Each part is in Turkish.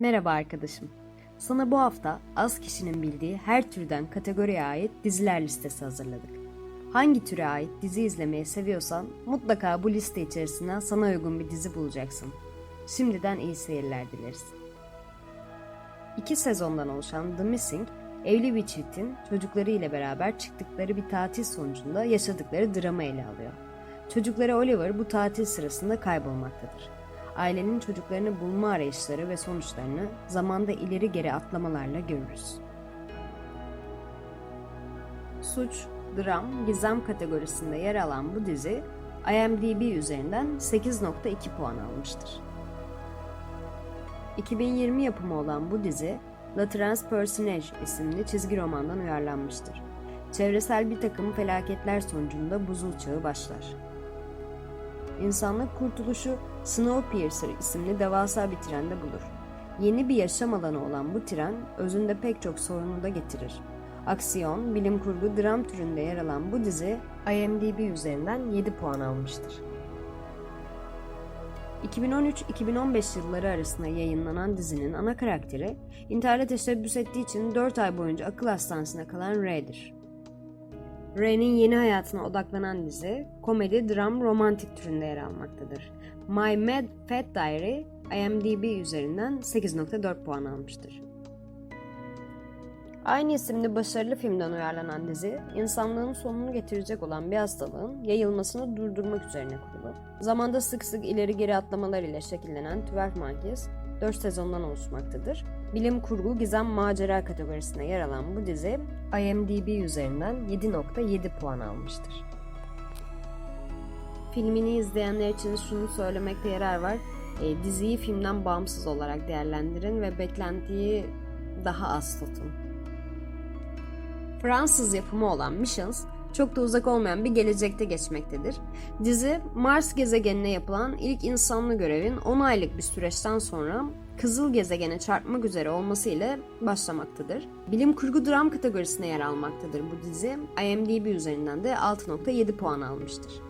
Merhaba arkadaşım. Sana bu hafta az kişinin bildiği her türden kategoriye ait diziler listesi hazırladık. Hangi türe ait dizi izlemeyi seviyorsan mutlaka bu liste içerisinden sana uygun bir dizi bulacaksın. Şimdiden iyi seyirler dileriz. İki sezondan oluşan The Missing, evli bir çiftin çocukları ile beraber çıktıkları bir tatil sonucunda yaşadıkları drama ele alıyor. Çocukları Oliver bu tatil sırasında kaybolmaktadır. Ailenin çocuklarını bulma arayışları ve sonuçlarını zamanda ileri geri atlamalarla görürüz. Suç, dram, gizem kategorisinde yer alan bu dizi IMDb üzerinden 8.2 puan almıştır. 2020 yapımı olan bu dizi La Transpersonnage isimli çizgi romandan uyarlanmıştır. Çevresel bir takım felaketler sonucunda buzul çağı başlar. İnsanlık kurtuluşu Snowpiercer isimli devasa bir trende bulur. Yeni bir yaşam alanı olan bu tren özünde pek çok sorunu da getirir. Aksiyon, bilim kurgu, dram türünde yer alan bu dizi IMDb üzerinden 7 puan almıştır. 2013-2015 yılları arasında yayınlanan dizinin ana karakteri, intihara teşebbüs ettiği için 4 ay boyunca akıl hastanesine kalan Ray'dir. Ray'nin yeni hayatına odaklanan dizi, komedi, dram, romantik türünde yer almaktadır. My Mad Fat Diary, IMDb üzerinden 8.4 puan almıştır. Aynı isimli başarılı filmden uyarlanan dizi, insanlığın sonunu getirecek olan bir hastalığın yayılmasını durdurmak üzerine kurulu. Zamanda sık sık ileri geri atlamalar ile şekillenen 12 Monkeys, 4 sezondan oluşmaktadır. Bilim kurgu, gizem, macera kategorisine yer alan bu dizi, IMDb üzerinden 7.7 puan almıştır. Filmini izleyenler için şunu söylemekte yarar var. E, diziyi filmden bağımsız olarak değerlendirin ve beklentiyi daha az tutun. Fransız yapımı olan Missions, çok da uzak olmayan bir gelecekte geçmektedir. Dizi, Mars gezegenine yapılan ilk insanlı görevin 10 aylık bir süreçten sonra Kızıl gezegene çarpmak üzere olması ile başlamaktadır. Bilim kurgu dram kategorisine yer almaktadır bu dizi. IMDb üzerinden de 6.7 puan almıştır.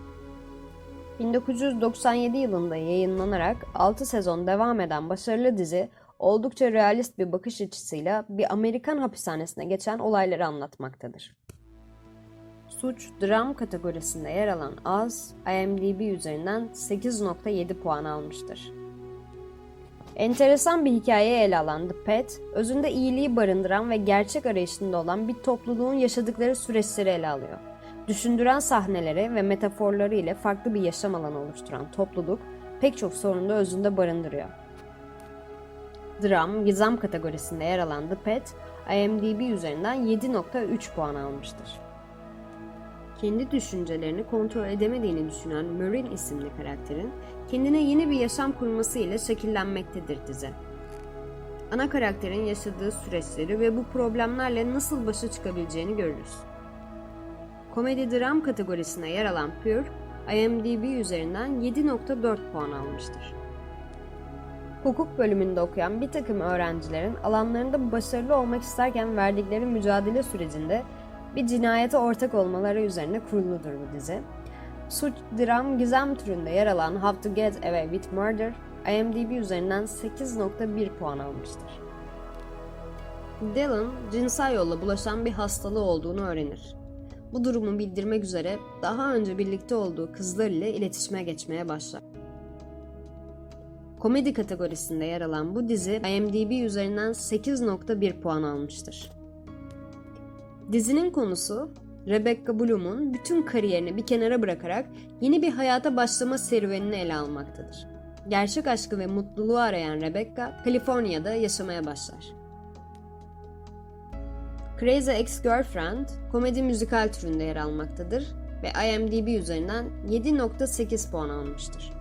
1997 yılında yayınlanarak 6 sezon devam eden başarılı dizi oldukça realist bir bakış açısıyla bir Amerikan hapishanesine geçen olayları anlatmaktadır. Suç, dram kategorisinde yer alan Az, IMDb üzerinden 8.7 puan almıştır. Enteresan bir hikaye ele alan The Pet, özünde iyiliği barındıran ve gerçek arayışında olan bir topluluğun yaşadıkları süreçleri ele alıyor. Düşündüren sahneleri ve metaforları ile farklı bir yaşam alanı oluşturan topluluk pek çok sorunu da özünde barındırıyor. Dram, gizem kategorisinde yer alan The Pet, IMDb üzerinden 7.3 puan almıştır. Kendi düşüncelerini kontrol edemediğini düşünen Marin isimli karakterin kendine yeni bir yaşam kurması ile şekillenmektedir dizi. Ana karakterin yaşadığı süreçleri ve bu problemlerle nasıl başa çıkabileceğini görürüz. Komedi dram kategorisine yer alan Pure, IMDb üzerinden 7.4 puan almıştır. Hukuk bölümünde okuyan bir takım öğrencilerin alanlarında başarılı olmak isterken verdikleri mücadele sürecinde bir cinayete ortak olmaları üzerine kuruludur bu dizi. Suç, dram, gizem türünde yer alan How to Get Away with Murder, IMDb üzerinden 8.1 puan almıştır. Dylan, cinsel yolla bulaşan bir hastalığı olduğunu öğrenir. Bu durumu bildirmek üzere daha önce birlikte olduğu kızlar ile iletişime geçmeye başlar. Komedi kategorisinde yer alan bu dizi IMDb üzerinden 8.1 puan almıştır. Dizinin konusu Rebecca Bloom'un bütün kariyerini bir kenara bırakarak yeni bir hayata başlama serüvenini ele almaktadır. Gerçek aşkı ve mutluluğu arayan Rebecca, Kaliforniya'da yaşamaya başlar. Crazy Ex-Girlfriend, komedi müzikal türünde yer almaktadır ve IMDb üzerinden 7.8 puan almıştır.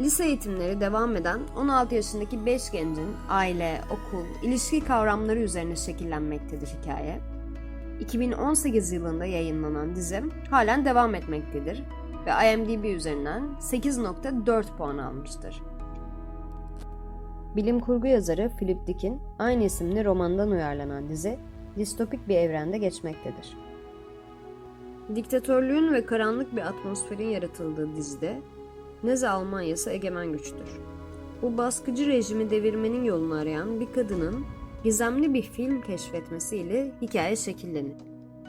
Lise eğitimleri devam eden 16 yaşındaki 5 gencin aile, okul, ilişki kavramları üzerine şekillenmektedir hikaye. 2018 yılında yayınlanan dizi halen devam etmektedir ve IMDb üzerinden 8.4 puan almıştır. Bilim kurgu yazarı Philip Dick'in aynı isimli romandan uyarlanan dizi distopik bir evrende geçmektedir. Diktatörlüğün ve karanlık bir atmosferin yaratıldığı dizide Nazi Almanyası egemen güçtür. bu baskıcı rejimi devirmenin yolunu arayan bir kadının gizemli bir film keşfetmesiyle hikaye şekillenir.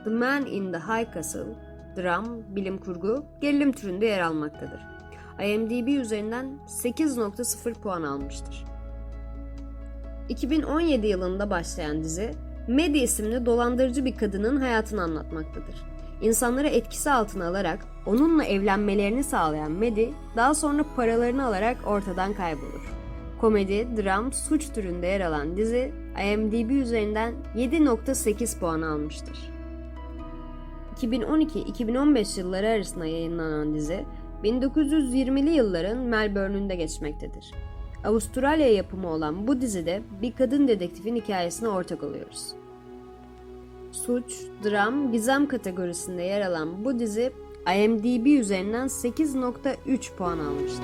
The Man in the High Castle, dram, bilim kurgu, gerilim türünde yer almaktadır. IMDb üzerinden 8.0 puan almıştır. 2017 yılında başlayan dizi, Maddie isimli dolandırıcı bir kadının hayatını anlatmaktadır. İnsanları etkisi altına alarak onunla evlenmelerini sağlayan Maddie, daha sonra paralarını alarak ortadan kaybolur. Komedi, dram, suç türünde yer alan dizi, IMDb üzerinden 7.8 puan almıştır. 2012-2015 yılları arasında yayınlanan dizi, 1920'li yılların Melbourne'ünde geçmektedir. Avustralya yapımı olan bu dizide bir kadın dedektifin hikayesine ortak oluyoruz. Suç, dram, gizem kategorisinde yer alan bu dizi IMDb üzerinden 8.3 puan almıştır.